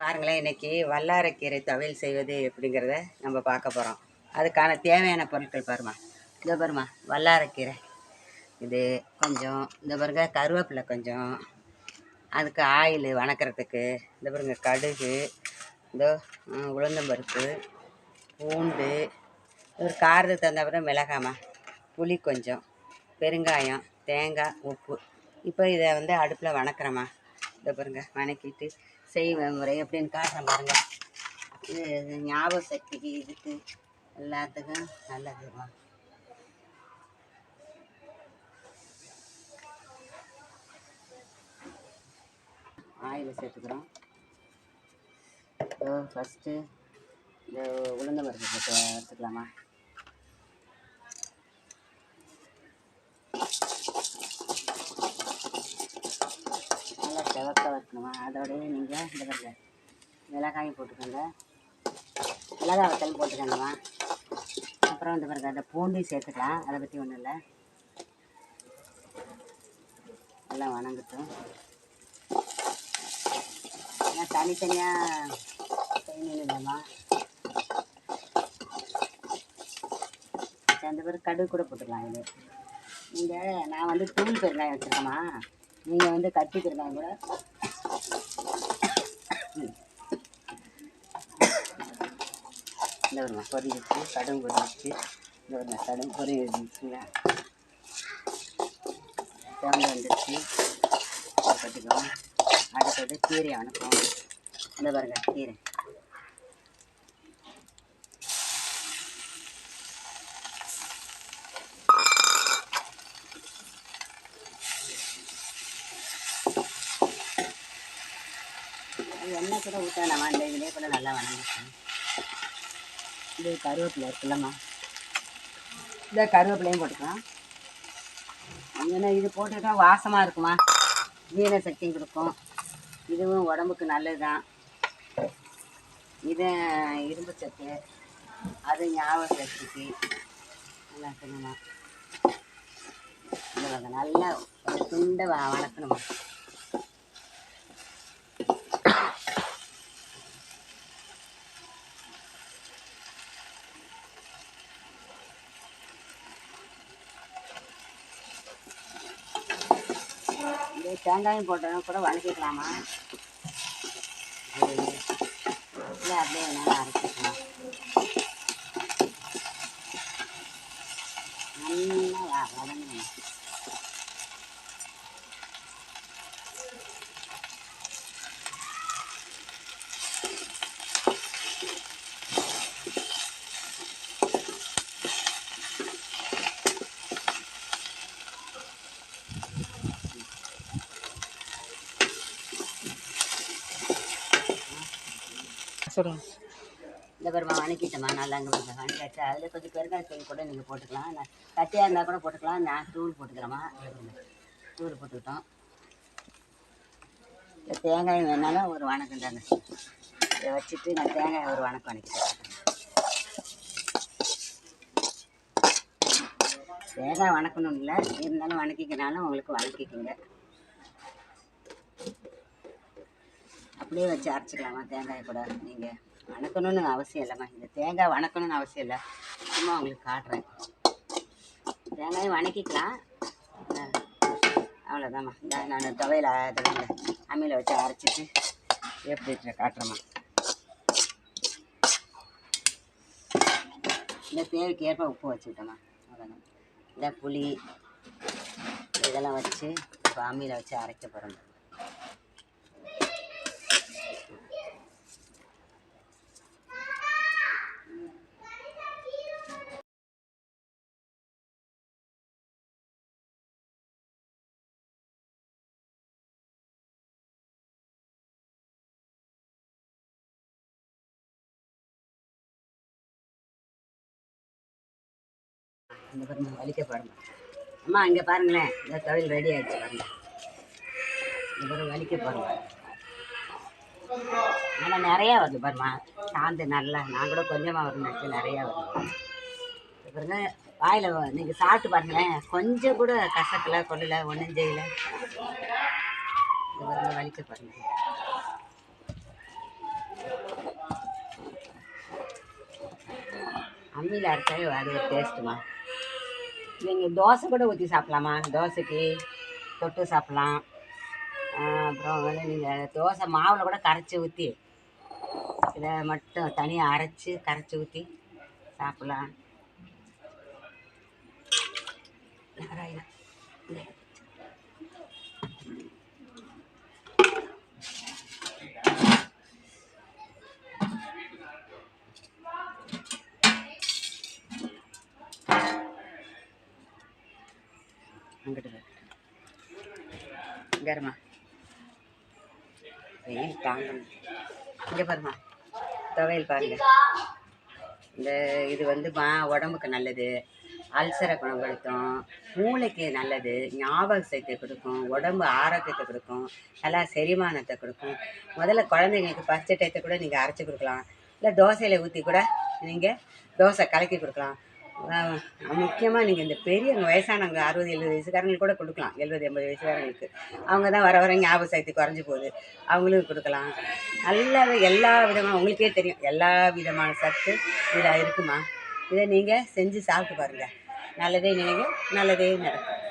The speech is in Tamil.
பாருங்களேன் இன்றைக்கி வல்லாரக்கீரை துவையல் செய்வது எப்படிங்கிறத நம்ம பார்க்க போகிறோம் அதுக்கான தேவையான பொருட்கள் பாருமா. இந்த பாருமா வல்லாரக்கீரை இது கொஞ்சம் இந்த பாருங்க கருவேப்பிலை கொஞ்சம். அதுக்கு ஆயில் வணக்கிறதுக்கு இந்த பாருங்க கடுகு இந்த உளுந்தம்பருப்பு பூண்டு ஒரு காரத்துக்கு தகுந்த அப்புறம் மிளகாமா புளி கொஞ்சம் பெருங்காயம் தேங்காய் உப்பு. இப்போ இதை வந்து அடுப்பில் வணக்கிறேம்மா. இதை பாருங்க வணக்கிட்டு செய்வ முறை எப்படின்னு காட்டுறேன் பாருங்க. இது ஞாபக சக்திக்கு இதுக்கு எல்லாத்துக்கும் நல்லதுமா ஆயில் சேர்த்துக்கிறோம். ஃபஸ்ட்டு இந்த உளுந்த மருந்து போட்டு எடுத்துக்கலாமா நல்லா செவக்க வைக்கணுமா அதோடய நீங்கள் இந்த பாருங்க மிளகாயும் போட்டுக்கோங்க. மிளகாய் வத்தல் போட்டுக்கோங்கம்மா. அப்புறம் இந்த பாருங்கள் அந்த பூண்டையும் சேர்த்துக்கலாம். அதை பற்றி ஒன்றும் இல்லை. நல்லா வணங்கட்டும். ஏன்னா தனித்தனியாக செய்யணும் இல்லைம்மா அந்த பிறகு கடுகு கூட போட்டுக்கலாம் இது நீங்கள் நான் வந்து தூள் பெருங்காயம் வச்சுருக்கேம்மா. நீங்கள் வந்து கட்டி பெருங்காயம் கூட. இந்த வருமா பொறி வச்சு கடும் பொறி வச்சு இந்த வருமா கடும் பொறி வச்சுங்களா தேங்காய் வந்துடுச்சு கட்டிக்குவோம். அடுத்தது கீரை அனுப்புவோம். இந்த பாருங்க கீரை. எண்ணெய் கூட ஊற்ற நம்ம இந்த இதுலேயே கூட நல்லா வணங்கிட்டேன் இது கருவேப்பிலை இருக்குல்லம்மா. இந்த கருவேப்பிலையும் போட்டுக்கலாம். ஏன்னா இது போட்டுட்டா வாசமாக இருக்குமா? ஜீரண சக்தியும் கொடுக்கும். இதுவும் உடம்புக்கு நல்லது தான் இது இரும்பு சத்து அது ஞாபக சக்திக்கு நல்லா இருக்கணுமா நல்லா துண்டை வ வளர்க்கணுமா தேங்காயும் போட்டோன்னா கூட வதக்கிக்கலாமா? இல்லை அப்படியே வேணாலும் அரைச்சிக்கலாம். நல்லா வதங்கணும். சொல்லுங்கள் இந்த பெருமா வணக்கிட்டம்மா. நல்லா அங்கே அதில் கொஞ்சம் பெருங்காயத்தூள் கூட நீங்கள் போட்டுக்கலாம். நான் கட்டியாக இருந்தால் கூட போட்டுக்கலாம். நான் தூள் போட்டுக்கிறேம்மா. தூள் போட்டுக்கிட்டோம். இந்த தேங்காய் வேணாலும் ஒரு வணக்கம் தானே இதை வச்சுட்டு நான் தேங்காய் ஒரு வணக்கம் வணக்கிட்டேன் தேங்காய் வணக்கணும் இல்லை இருந்தாலும் வணக்கிக்கினாலும் உங்களுக்கு வணக்கிக்குங்க. அப்படியே வச்சு அரைச்சிக்கலாமா? தேங்காய் கூட நீங்கள் வணக்கணும்னு அவசியம் இல்லைம்மா. இந்த தேங்காய் வணக்கணும்னு அவசியம் இல்லை. சும்மா உங்களுக்கு காட்டுறேன். தேங்காயும் வணக்கிக்கலாம். அவ்வளோதாம்மா இந்த நான் துவையில் அதில் அம்மியில் வச்சு அரைச்சிட்டு எப்படி காட்டுறேம்மா. இந்த தேவைக்கு ஏற்ப உப்பு வச்சுக்கிட்டோம்மா. அவ்வளோதான் இந்த புளி இதெல்லாம் வச்சு இப்போ அம்மியில் வச்சு அரைக்க போகிறோம் இந்த பாருங்க வலிக்க பாருங்க. அம்மா இங்கே பாருங்களேன். இந்த துவையல் ரெடி ஆகிடுச்சு பாருங்க. இந்த பிறகு வலிக்க பாருங்க. ஆனால் நிறையா வருது பாருமா சாந்து நல்லா நான் கூட கொஞ்சமாக வரும் வரணும் நிறையா வரும் பாருங்க வாயில் நீங்கள் சாப்பிட்டு பாருங்களேன். கொஞ்சம் கூட கசக்கலை கொள்ளலை ஒன்றும் செய்யலை. பாருங்க வலிக்க பாருங்க. அம்மியில் அரைச்சாவே அது ஒரு டேஸ்ட்டுமா நீங்கள் தோசை கூட ஊற்றி சாப்பிட்லாமா? தோசைக்கு தொட்டு சாப்பிட்லாம். அப்புறம் வந்து நீங்கள் தோசை மாவில் கூட கரைச்சி ஊற்றி இதை மட்டும் தனியாக அரைச்சி கரைச்சி ஊற்றி சாப்பிட்லாம். நாராயணா இந்த. அங்கிட்டு வா. வெயில் தாங்கணும் இங்கே பாருமா. துவையல் பாருங்க. இந்த இது வந்து மா உடம்புக்கு நல்லது. அல்சரை குணப்படுத்தும். மூளைக்கு நல்லது. ஞாபக சக்தியை கொடுக்கும். உடம்பு ஆரோக்கியத்தை கொடுக்கும். நல்லா செரிமானத்தை கொடுக்கும். முதல்ல குழந்தைங்களுக்கு பச்சை டயத்தை கூட நீங்கள் அரைச்சி கொடுக்கலாம். இல்லை தோசையில் ஊற்றி கூட நீங்கள் தோசை கலக்கி கொடுக்கலாம். முக்கியமாக நீங்கள் இந்த பெரியவங்க வயசானவங்க அறுபது எழுபது வயசுக்காரங்களுக்கு கூட கொடுக்கலாம். எழுபது எண்பது வயசுக்காரங்களுக்கு. அவங்க தான் வர வர ஞாபக சக்தி குறைஞ்சி போகுது. அவங்களுக்கு கொடுக்கலாம். நல்லா எல்லா விதமான உங்களுக்கே தெரியும். எல்லா விதமான சத்து இதில் இருக்குமா? இதை நீங்கள் செஞ்சு சாப்பிட்டு பாருங்கள் நல்லதே நினைங்க நல்லதே நடக்கும்.